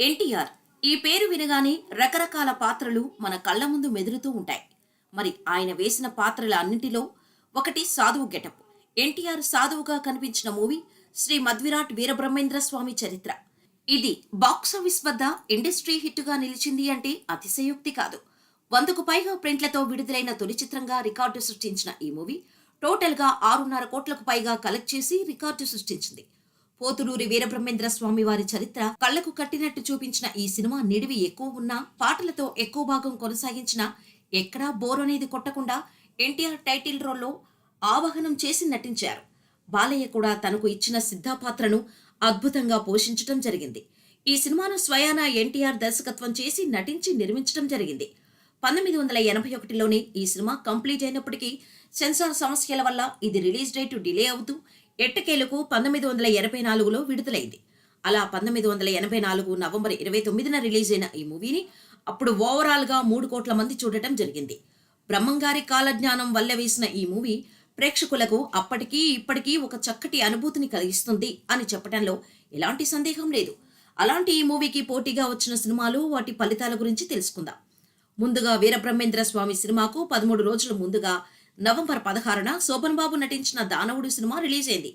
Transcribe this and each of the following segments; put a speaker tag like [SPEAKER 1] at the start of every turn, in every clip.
[SPEAKER 1] ఎన్టీఆర్. ఈ పేరు వినగానే రకరకాల పాత్రలు మన కళ్ళ ముందు మెదులుతూ ఉంటాయి. మరి ఆయన వేసిన పాత్రల అన్నింటిలో ఒకటి సాధువు గెటప్. ఎన్టీఆర్ సాధువుగా కనిపించిన మూవీ శ్రీ మధ్విరాట్ వీరబ్రహ్మేంద్ర స్వామి చరిత్ర. ఇది బాక్సాఫీస్ వద్ద ఇండస్ట్రీ హిట్గా నిలిచింది అంటే అతిశయోక్తి కాదు. వందకు పైగా ప్రింట్లతో విడుదలైన తొలి చిత్రంగా రికార్డు సృష్టించిన ఈ మూవీ టోటల్గా ఆరున్నర కోట్లకు పైగా కలెక్ట్ చేసి రికార్డు సృష్టించింది. పోతులూరి వీరబ్రహ్మేంద్ర స్వామి వారి చరిత్ర కళ్ళకు కట్టినట్టు చూపించిన ఈ సినిమా నిడివి ఎక్కువ ఉన్నా పాటలతో ఎక్కువ భాగం కొనసాగించిన ఎక్కడా బోర్ అనేది కొట్టకుండా ఎన్టీఆర్ టైటిల్ రోల్లో ఆవాహనం చేసి నటించారు. బాలయ్య కూడా తనకు ఇచ్చిన సిద్ధ పాత్రను అద్భుతంగా పోషించడం జరిగింది. ఈ సినిమాను స్వయాన ఎన్టీఆర్ దర్శకత్వం చేసి నటించి నిర్మించడం జరిగింది. పంతొమ్మిది వందల ఎనభై ఒకటిలోనే ఈ సినిమా కంప్లీట్ అయినప్పటికీ సెన్సార్ సమస్యల వల్ల ఇది రిలీజ్ డేట్ డిలే అవుతూ ఎట్టకేలకు పంతొమ్మిది వందల ఎనభై నాలుగులో విడుదలైంది. అలా పంతొమ్మిది వందల ఎనభై నాలుగు నవంబర్ ఇరవై తొమ్మిదిన రిలీజ్ అయిన ఈ మూవీని అప్పుడు ఓవరాల్గా మూడు కోట్ల మంది చూడటం జరిగింది. బ్రహ్మంగారి కాలజ్ఞానం వల్ల వేసిన ఈ మూవీ ప్రేక్షకులకు అప్పటికీ ఇప్పటికీ ఒక చక్కటి అనుభూతిని కలిగిస్తుంది అని చెప్పడంలో ఎలాంటి సందేహం లేదు. అలాంటి ఈ మూవీకి పోటీగా వచ్చిన సినిమాలు వాటి ఫలితాల గురించి తెలుసుకుందాం. ముందుగా వీరబ్రహ్మేంద్ర స్వామి సినిమాకు పదమూడు రోజుల ముందుగా నవంబర్ పదహారున శోభన్ బాబు నటించిన దానవుడు సినిమా రిలీజ్ అయింది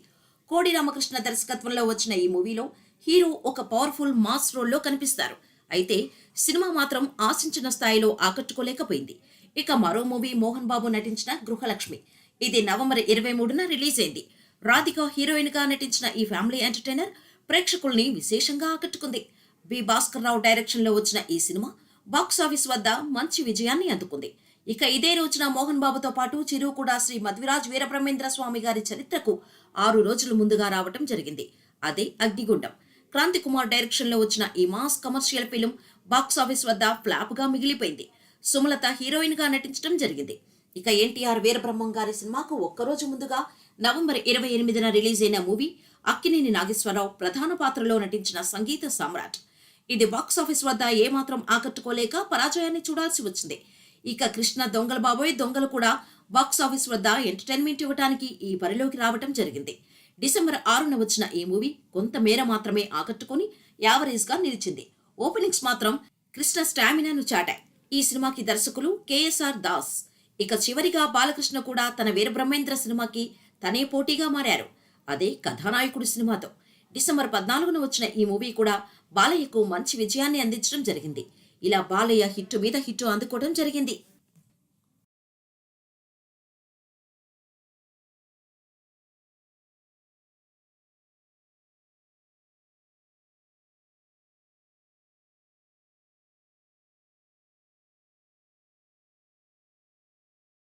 [SPEAKER 1] కోడి రామకృష్ణ దర్శకత్వంలో వచ్చిన ఈ మూవీలో హీరో ఒక పవర్ఫుల్ మాస్ రోల్లో కనిపిస్తారు. అయితే సినిమా మాత్రం ఆశించిన స్థాయిలో ఆకట్టుకోలేకపోయింది. ఇక మరో మూవీ మోహన్ బాబు నటించిన గృహలక్ష్మి. ఇది నవంబర్ ఇరవై మూడున రిలీజ్ అయింది రాధిక హీరోయిన్గా నటించిన ఈ ఫ్యామిలీ ఎంటర్టైనర్ ప్రేక్షకుల్ని విశేషంగా ఆకట్టుకుంది. బి. భాస్కర్ రావు డైరెక్షన్లో వచ్చిన ఈ సినిమా బాక్స్ ఆఫీస్ వద్ద మంచి విజయాన్ని అందుకుంది. ఇక ఇదే రోజున మోహన్ బాబుతో పాటు చిరు కూడా శ్రీ మధ్విరాజ్ వీరబ్రహ్మేంద్ర స్వామి గారి చరిత్రకు ఆరు రోజులు ముందుగా రావటం జరిగింది. అదే అగ్నిగుండం. క్రాంతి కుమార్ డైరెక్షన్లో వచ్చిన ఈ mass commercial film box office వద్ద ఫ్లాప్గా మిగిలిపోయింది. సుమలత హీరోయిన్గా నటించడం జరిగింది. ఇక ఎన్టీఆర్ వీరబ్రహ్మం గారి సినిమాకు ఒక్కరోజు ముందుగా నవంబర్ ఇరవై ఎనిమిదిన రిలీజ్ అయిన మూవీ అక్కినేని నాగేశ్వరరావు ప్రధాన పాత్రలో నటించిన సంగీత సామ్రాట్. ఇది బాక్స్ ఆఫీస్ వద్ద ఏమాత్రం ఆకట్టుకోలేక పరాజయాన్ని చూడాల్సి వచ్చింది. ఇక కృష్ణ దొంగల బాబోయ్ దొంగలు కూడా బాక్స్ ఆఫీస్ వద్ద ఎంటర్టైన్మెంట్ ఇవ్వడానికి ఈ బరిలోకి రావటం జరిగింది. డిసెంబర్ ఆరున వచ్చిన ఈ మూవీ కొంతమేర మాత్రమే ఆకట్టుకుని యావరేజ్గా నిలిచింది. ఓపెనింగ్స్ మాత్రం కృష్ణ స్టామినాను చాటాయి. ఈ సినిమాకి దర్శకులు కేఎస్ఆర్ దాస్. ఇక చివరిగా బాలకృష్ణ కూడా తన వీరబ్రహ్మేంద్ర సినిమాకి తనే పోటీగా మారారు. అదే కథానాయకుడు సినిమాతో. డిసెంబర్ పద్నాలుగున వచ్చిన ఈ మూవీ కూడా బాలయ్యకు మంచి విజయాన్ని అందించడం జరిగింది. ఇలా బాలయ్య హిట్టు మీద హిట్టు అందుకోవడం జరిగింది.